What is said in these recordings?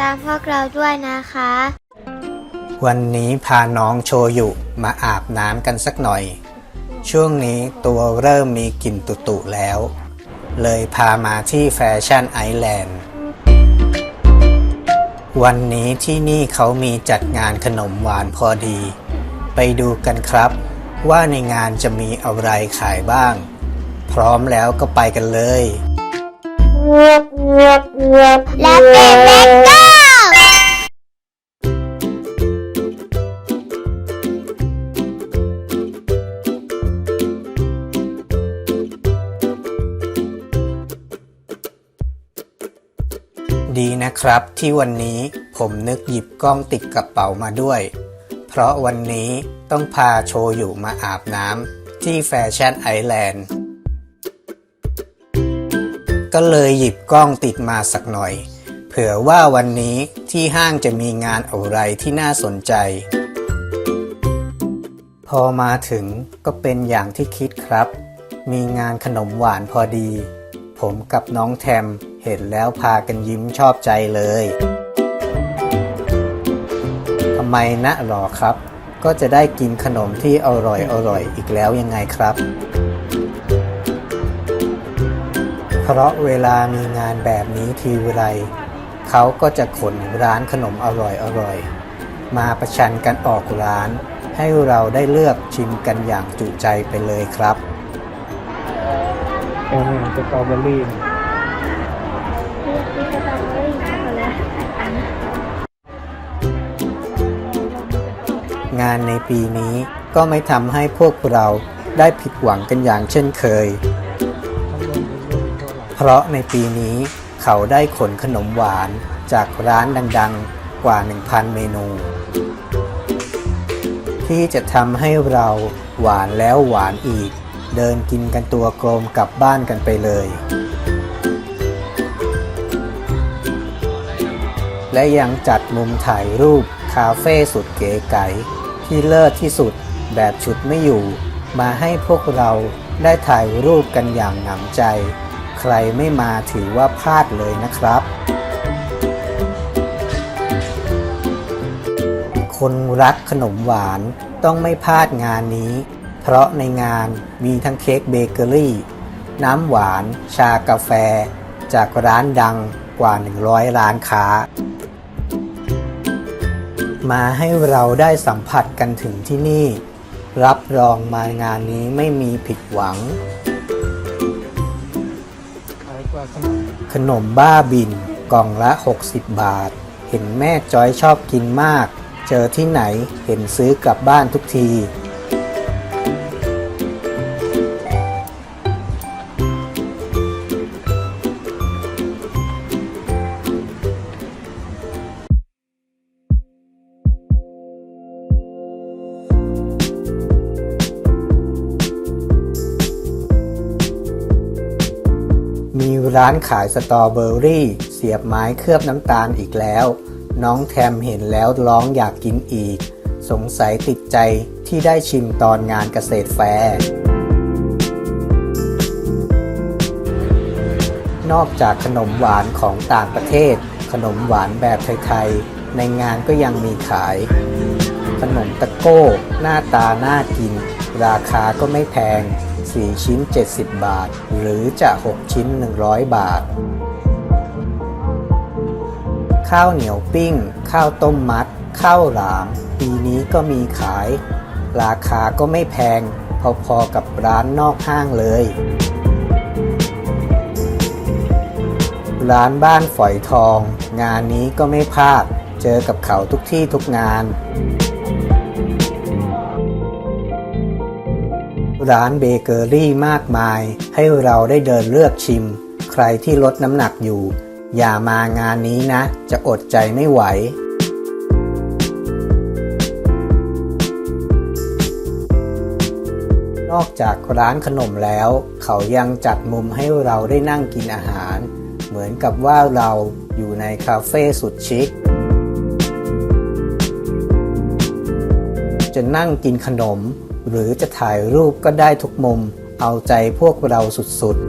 ตามพวกเราด้วยนะคะ วันนี้พาน้องโชยุมาอาบน้ำกันสักหน่อย ช่วงนี้ตัวเริ่มมีกลิ่นตุตุแล้ว เลยพามาที่แฟชั่นไอแลนด์ วันนี้ที่นี่เขามีจัดงานขนมหวานพอดี ไปดูกันครับ ว่าในงานจะมีอะไรขายบ้าง พร้อมแล้วก็ไปกันเลย และเป็นเล็กก็ดีนะครับที่วันนี้ผมนึกหยิบกล้องติดกระเป๋ามาด้วย เพราะวันนี้ต้องพาโชยุมาอาบน้ำที่แฟชั่นไอแลนด์ ก็เลยหยิบกล้องติดมาสักหน่อย เผื่อว่าวันนี้ที่ห้างจะมีงานอะไรที่น่าสนใจ พอมาถึงก็เป็นอย่างที่คิดครับ มีงานขนมหวานพอดี ผมกับน้องแทมเห็นแล้วพากันยิ้มชอบใจเลยทำไมนะหรอครับ ก็จะได้กินขนมที่อร่อยอร่อยอีกแล้วยังไงครับ เพราะเวลามีงานแบบนี้ทีไรเขาก็จะขนร้านขนมอร่อยอร่อยมาประชันกันออกร้าน ให้เราได้เลือกชิมกันอย่างจุใจไปเลยครับแอนสตรอเบอรี่งานในปีนี้ก็ไม่ทำให้พวกเราได้ผิดหวังกันอย่างเช่นเคย เพราะในปีนี้เขาได้ขนขนมหวานจากร้านดังๆกว่า 1,000 เมนู ที่จะทำให้เราหวานแล้วหวานอีก เดินกินกันตัวกลมกลับบ้านกันไปเลย และยังจัดมุมถ่ายรูปคาเฟ่สุดเก๋ไก๋ที่เลิศที่สุดแบบชุดไม่อยู่ มาให้พวกเราได้ถ่ายรูปกันอย่างหนำใจ ใครไม่มาถือว่าพลาดเลยนะครับ คนรักขนมหวานต้องไม่พลาดงานนี้ เพราะในงานมีทั้งเค้กเบเกอรี่ น้ำหวาน ชากาแฟ จากร้านดังกว่า 100 ร้านค้า มาให้เราได้สัมผัสกันถึงที่นี่ รับรองมางานนี้ไม่มีผิดหวัง ขนมบ้าบินกล่องละ 60 บาท เห็นแม่จอยชอบกินมาก เจอที่ไหนเห็นซื้อกลับบ้านทุกที ร้านขายสตรอเบอรี่ เสียบไม้เคลือบน้ำตาลอีกแล้ว น้องแทมเห็นแล้วร้องอยากกินอีก สงสัยติดใจที่ได้ชิมตอนงานเกษตรแฟร์นอกจากขนมหวานของต่างประเทศ ขนมหวานแบบไทยๆ ในงานก็ยังมีขาย ขนมตะโก้ หน้าตาน่ากิน ราคาก็ไม่แพง 4 ชิ้น 70 บาท หรือจะ 6 ชิ้น 100 บาท ข้าวเหนียวปิ้ง ข้าวต้มมัด ข้าวหลาม ปีนี้ก็มีขาย ราคาก็ไม่แพง พอๆกับร้านนอกห้างเลย ร้านบ้านฝอยทอง งานนี้ก็ไม่พลาด เจอกับเขาทุกที่ทุกงาน ร้านเบเกอรี่มากมาย ให้เราได้เดินเลือกชิม ใครที่ลดน้ำหนักอยู่ อย่ามางานนี้นะ จะอดใจไม่ไหว นอกจากร้านขนมแล้ว เขายังจัดมุมให้เราได้นั่งกินอาหาร เหมือนกับว่าเราอยู่ในคาเฟ่สุดชิคจะนั่งกินขนม หรือจะถ่ายรูปก็ได้ทุกมุม เอาใจพวกเราสุดๆ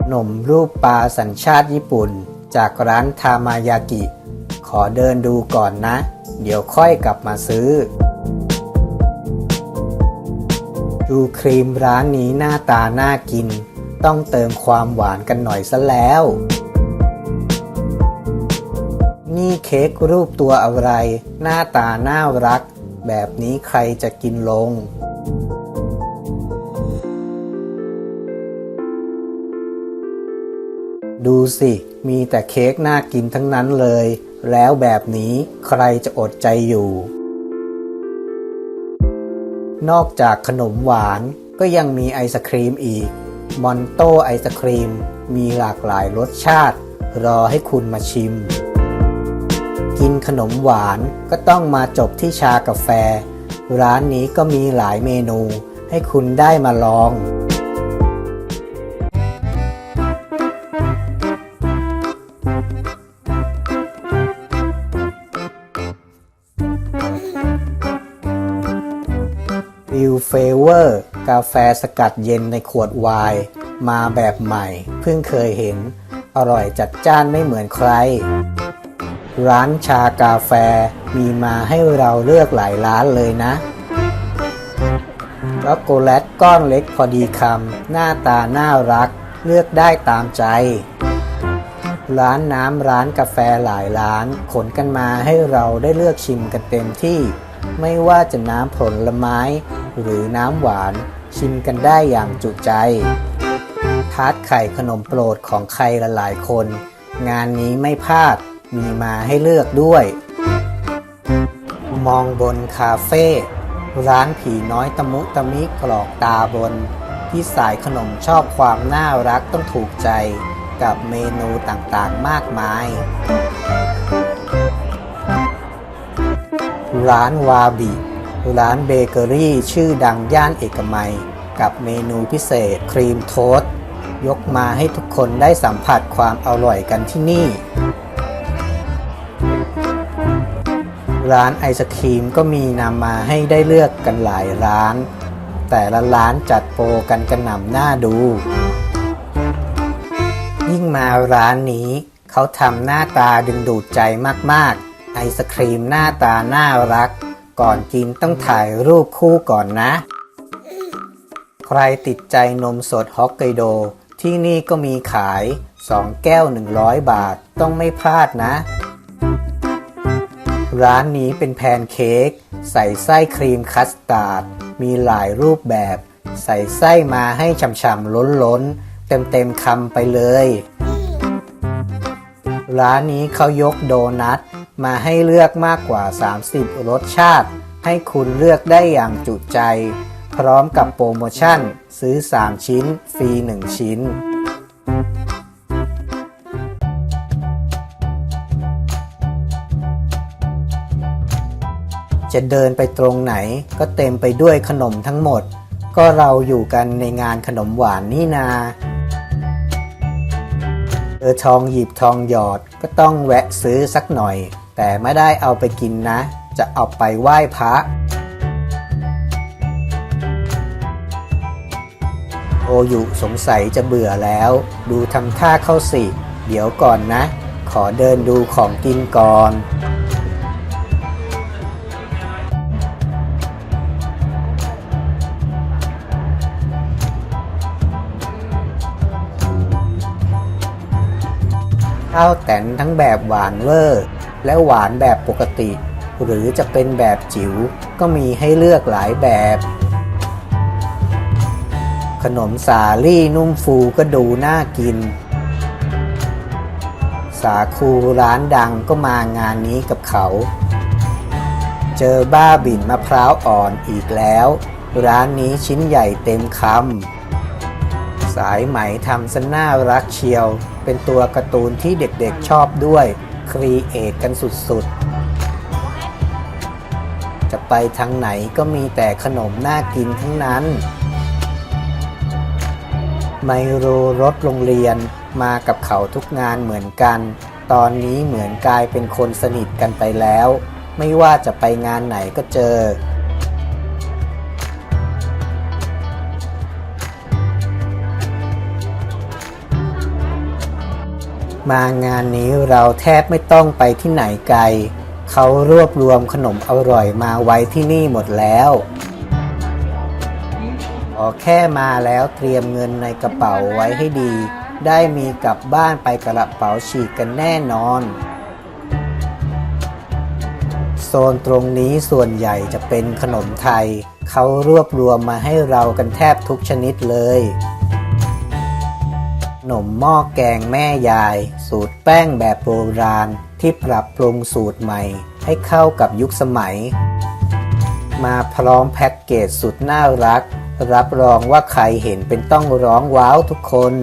ขนมรูปปลาสัญชาติญี่ปุ่น จากร้านทามายากิ ขอเดินดูก่อนนะ เดี๋ยวค่อยกลับมาซื้อ ดูครีมร้านนี้หน้าตาน่ากิน ต้องเติมความหวานกันหน่อยซะแล้ว เค้กรูปตัวอะไร หน้าตาน่ารัก แบบนี้ใครจะกินลง ดูสิ มีแต่เค้กน่ากินทั้งนั้นเลย แล้วแบบนี้ใครจะอดใจอยู่ นอกจากขนมหวานก็ยังมีไอศครีมอีก มอนโตไอศครีม มีหลากหลายรสชาติ รอให้คุณมาชิม กินขนมหวานก็ต้องมาจบที่ชากาแฟ ร้านนี้ก็มีหลายเมนูให้คุณได้มาลองวิวเฟเวอร์ กาแฟสกัดเย็นในขวดไวน์มาแบบใหม่ เพิ่งเคยเห็น อร่อยจัดจ้านไม่เหมือนใคร ร้านชากาแฟมีมาให้เราเลือกหลายร้านเลยนะช็อกโกแลตก้อนเล็กพอดีคำ หน้าตาน่ารัก เลือกได้ตามใจ ร้านน้ำร้านกาแฟหลายร้าน ขนกันมาให้เราได้เลือกชิมกันเต็มที่ ไม่ว่าจะน้ำผลไม้ หรือน้ำหวาน ชิมกันได้อย่างจุใจ ทาร์ตไข่ขนมโปรดของใครหลายๆคน งานนี้ไม่พลาด มีมาให้เลือกด้วย มองบนคาเฟ่ร้านผีน้อยตะมุตะมิกรอกตาบน ที่สายขนมชอบความน่ารักต้องถูกใจกับเมนูต่างๆมากมาย ร้านวาบิ ร้านเบเกอรี่ชื่อดังย่านเอกมัย กับเมนูพิเศษครีมโทสต์ยกมาให้ทุกคนได้สัมผัสความอร่อยกันที่นี่ ร้านไอศครีมก็มีนำมาให้ได้เลือกกันหลายร้าน แต่ละร้านจัดโปรกันกระหน่ำหน้าดู ยิ่งมาร้านนี้เขาทำหน้าตาดึงดูดใจมากๆ ไอศครีมหน้าตาน่ารัก ก่อนกินต้องถ่ายรูปคู่ก่อนนะ ใครติดใจนมสดฮอกไกโด ที่นี่ก็มีขาย 2 แก้ว 100 บาทต้องไม่พลาดนะ ร้านนี้เป็นแพนเค้กใส่ไส้ครีมคัสตาร์ด มีหลายรูปแบบ ใส่ไส้มาให้ฉ่ำๆล้นๆ เต็มๆคำไปเลย ร้านนี้เขายกโดนัทมาให้เลือกมากกว่า 30 รสชาติ ให้คุณเลือกได้อย่างจุใจ พร้อมกับโปรโมชั่น ซื้อ 3 ชิ้น ฟรี 1 ชิ้น จะเดินไปตรงไหน ก็เต็มไปด้วยขนมทั้งหมด ก็เราอยู่กันในงานขนมหวานนี่นาเจอทองหยิบทองหยอดก็ต้องแวะซื้อสักหน่อย แต่ไม่ได้เอาไปกินนะ จะเอาไปไหว้พระโอยุสงสัยจะเบื่อแล้ว ดูทำท่าเข้าสิ เดี๋ยวก่อนนะ ขอเดินดูของกินก่อน ข้าวแตนทั้งแบบหวานเวอร์ และหวานแบบปกติ หรือจะเป็นแบบจิ๋วก็มีให้เลือกหลายแบบ ขนมสาลี่นุ่มฟูก็ดูน่ากิน สาคูร้านดังก็มางานนี้กับเขา เจอบ้าบิ่นมะพร้าวอ่อนอีกแล้ว ร้านนี้ชิ้นใหญ่เต็มคำ สายไหมทำซะน่ารักเชียว เป็นตัวการ์ตูนที่เด็กๆชอบด้วย ครีเอทกันสุดๆ จะไปทางไหนก็มีแต่ขนมน่ากินทั้งนั้น ไมโรรถโรงเรียนมากับเขาทุกงานเหมือนกัน ตอนนี้เหมือนกลายเป็นคนสนิทกันไปแล้ว ไม่ว่าจะไปงานไหนก็เจอ มางานนี้เราแทบไม่ต้องไปที่ไหนไกล เขารวบรวมขนมอร่อยมาไว้ที่นี่หมดแล้วขอแค่มาแล้วเตรียมเงินในกระเป๋าไว้ให้ดี ได้มีกลับบ้านไปกระเป๋าฉีกกันแน่นอน โซนตรงนี้ส่วนใหญ่จะเป็นขนมไทย เขารวบรวมมาให้เรากันแทบทุกชนิดเลย นมหม้อแกงแม่ยาย สูตรแป้งแบบโบราณ ที่ปรับปรุงสูตรใหม่ ให้เข้ากับยุคสมัย มาพร้อมแพ็กเกจสุดน่ารัก รับรองว่าใครเห็นเป็นต้องร้องว้าวทุกคน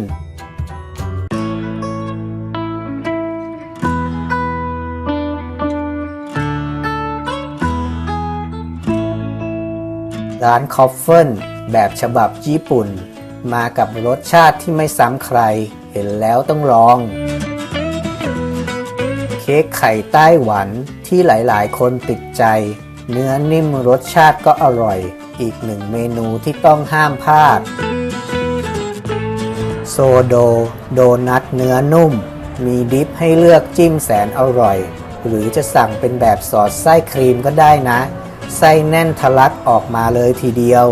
ร้านคอฟเฟิลแบบฉบับญี่ปุ่น มากับรสชาติที่ไม่ซ้ำใคร เห็นแล้วต้องลอง เค้กไข่ไต้หวันที่หลายๆ คนติดใจ เนื้อนิ่มรสชาติก็อร่อย อีกหนึ่งเมนูที่ต้องห้ามพลาด โซโด โดนัทเนื้อนุ่ม มีดิฟให้เลือกจิ้มแสนอร่อย หรือจะสั่งเป็นแบบสอดไส้ครีมก็ได้นะ ไส้แน่นทะลักออกมาเลยทีเดียว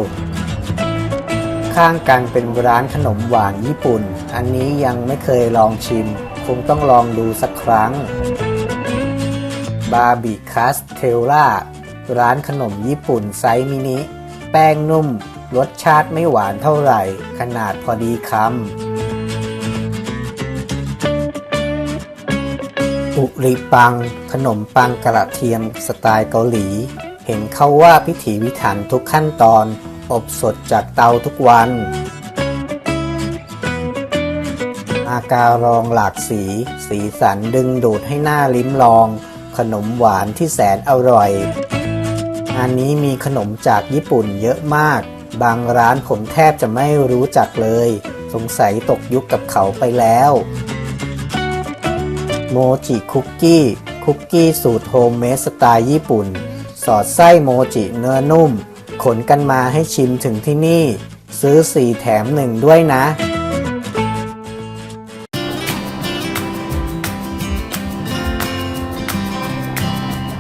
ข้างกันเป็นร้านขนมหวานญี่ปุ่น อันนี้ยังไม่เคยลองชิม คงต้องลองดูสักครั้ง บาบิคัสเทลล่า ร้านขนมญี่ปุ่นไซส์มินิ แป้งนุ่ม รสชาติไม่หวานเท่าไหร่ ขนาดพอดีคำ อุริปัง ขนมปังกระเทียมสไตล์เกาหลี เห็นเขาว่าพิถีพิถันทุกขั้นตอน อบสดจากเตาทุกวัน อาการองหลากสี สีสันดึงดูดให้หน้าลิ้มลอง ขนมหวานที่แสนอร่อยงานนี้มีขนมจากญี่ปุ่นเยอะมาก บางร้านผมแทบจะไม่รู้จักเลย สงสัยตกยุคกับเขาไปแล้วโมจิคุกกี้คุกกี้สูตรโฮมเมดสไตล์ญี่ปุ่น สอดไส้โมจิเนื้อนุ่ม ขนกันมาให้ชิมถึงที่นี่ ซื้อ 4 แถม 1 ด้วยนะ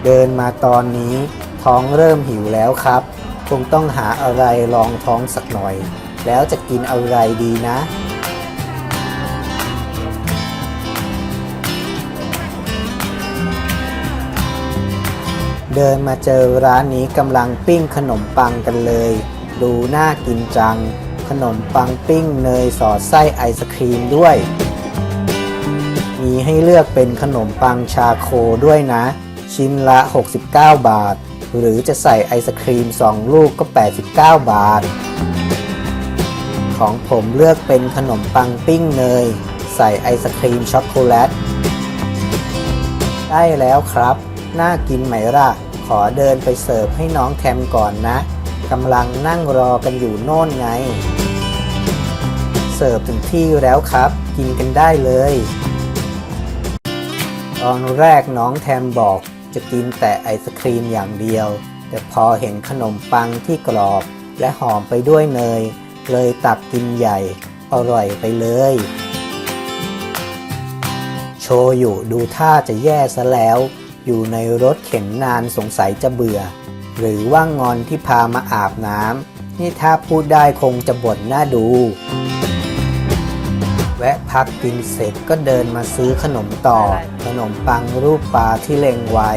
เดินมาตอนนี้ท้องเริ่มหิวแล้วครับ คงต้องหาอะไรรองท้องสักหน่อย แล้วจะกินอะไรดีนะ เดินมาเจอร้านนี้กำลังปิ้งขนมปังกันเลย ดูน่ากินจัง ขนมปังปิ้งเนยสอดไส้ไอศครีมด้วย มีให้เลือกเป็นขนมปังชาโคด้วยนะ ชิ้นละ 69 บาท หรือจะใส่ไอศครีม 2 ลูกก็ 89 บาท ของผมเลือกเป็นขนมปังปิ้งเนย ใส่ไอศครีมช็อกโกแลต ได้แล้วครับ น่ากินไหมล่ะ ขอเดินไปเสิร์ฟให้น้องแทมก่อนนะกำลังนั่งรอกันอยู่โน่นไง เสิร์ฟถึงที่แล้วครับ กินกันได้เลย ตอนแรกน้องแทมบอกจะกินแต่ไอศครีมอย่างเดียว แต่พอเห็นขนมปังที่กรอบและหอมไปด้วยเนย เลยตักกินใหญ่ อร่อยไปเลย โชยุดูท่าจะแย่ซะแล้ว อยู่ในรถเข็นนานสงสัยจะเบื่อ หรือว่างอนที่พามาอาบน้ำนี่ถ้าพูดได้คงจะบ่นน่าดู แวะพักกินเสร็จก็เดินมาซื้อขนมต่อ ขนมปังรูปปลาที่เล็งไว้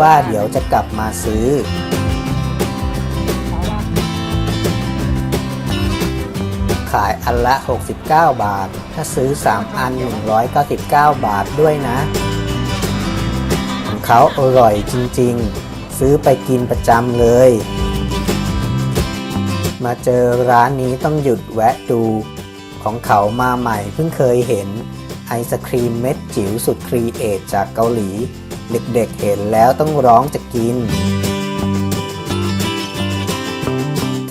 ว่าเดี๋ยวจะกลับมาซื้อขายอันละ 69 บาท ถ้าซื้อ 3 อัน 199 บาทด้วยนะ เขาอร่อยจริงๆ ซื้อไปกินประจำเลย มาเจอร้านนี้ต้องหยุดแวะดู ของเขามาใหม่เพิ่งเคยเห็นไอศครีมเม็ดจิ๋วสุดครีเอทจากเกาหลี เด็กๆเห็นแล้วต้องร้องจะกิน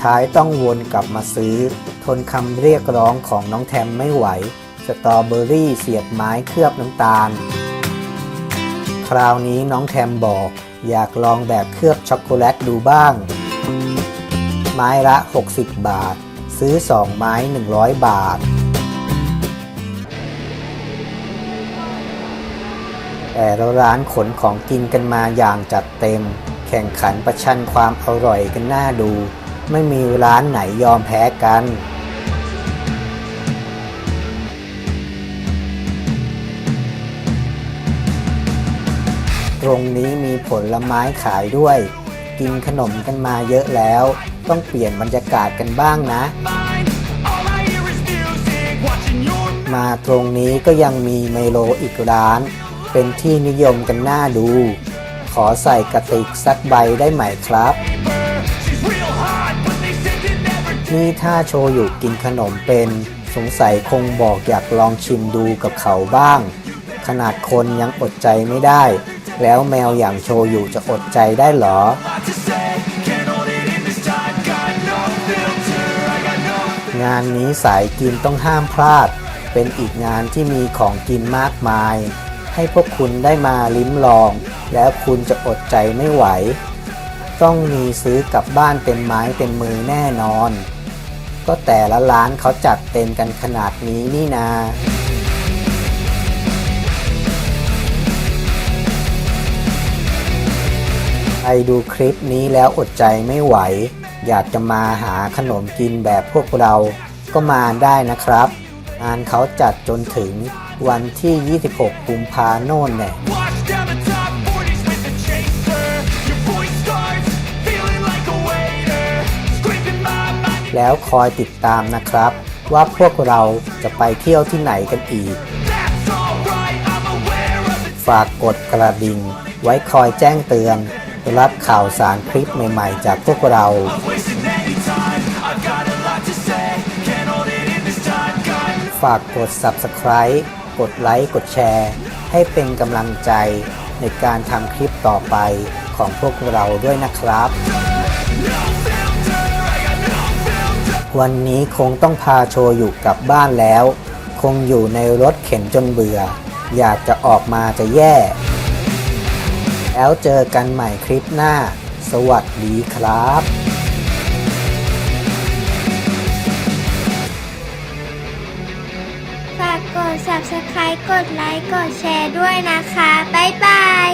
ท้ายต้องวนกลับมาซื้อ ทนคำเรียกร้องของน้องแทมไม่ไหว สตรอเบอรี่เสียบไม้เคลือบน้ำตาล คราวนี้น้องแทมบอก อยากลองแบบเคลือบช็อกโกแลตดูบ้าง ไม้ละ 60 บาท ซื้อ 2 ไม้ 100 บาท แต่ละร้านขนของกินกันมาอย่างจัดเต็ม แข่งขันประชันความอร่อยกันน่าดู ไม่มีร้านไหนยอมแพ้กัน ตรงนี้มีผลไม้ขายด้วย กินขนมกันมาเยอะแล้ว ต้องเปลี่ยนบรรยากาศกันบ้างนะ มาตรงนี้ก็ยังมีไมโลอีกร้าน เป็นที่นิยมกันน่าดู ขอใส่กระติกสักใบได้ไหมครับ นี่ถ้าโชยุกินขนมเป็นสงสัยคงบอกอยากลองชิมดูกับเขาบ้าง ขนาดคนยังอดใจไม่ได้ แล้วแมวอย่างโชยุจะอดใจได้เหรอ งานนี้สายกินต้องห้ามพลาด เป็นอีกงานที่มีของกินมากมาย ให้พวกคุณได้มาลิ้มลอง แล้วคุณจะอดใจไม่ไหว ต้องมีซื้อกลับบ้านเต็มไม้เต็มมือแน่นอน ก็แต่ละร้านเขาจัดเต็มกันขนาดนี้นี่นาใรดูคลิปนี้แล้วอดใจไม่ไหว อยากจะมาหาขนมกินแบบพวกเรา ก็มาได้นะครับงานเขาจัดจนถึงวันที่ 26 กุมภาโน่นแน่ Wash down the top 40s with a chaser. Your voice starts feeling like a waiter. Scraping my mind. แล้วคอยติดตามนะครับ ว่าพวกเราจะไปเที่ยวที่ไหนกันอีก That's alright. I'm aware of the ฝากกดกระดิ่งไว้คอยแจ้งเตือน รับข่าวสารคลิปใหม่ๆ จากพวกเรา ฝากกด Subscribe กดไลค์กดแชร์ ให้เป็นกำลังใจในการทำคลิปต่อไปของพวกเราด้วยนะครับ วันนี้คงต้องพาโชอยู่กลับบ้านแล้ว คงอยู่ในรถเข็นจนเบื่อ อยากจะออกมาจะแย่ แล้วเจอกันใหม่คลิปหน้า สวัสดีครับฝากกด subscribe กดไลค์ กดแชร์ด้วยนะคะ บ๊ายบาย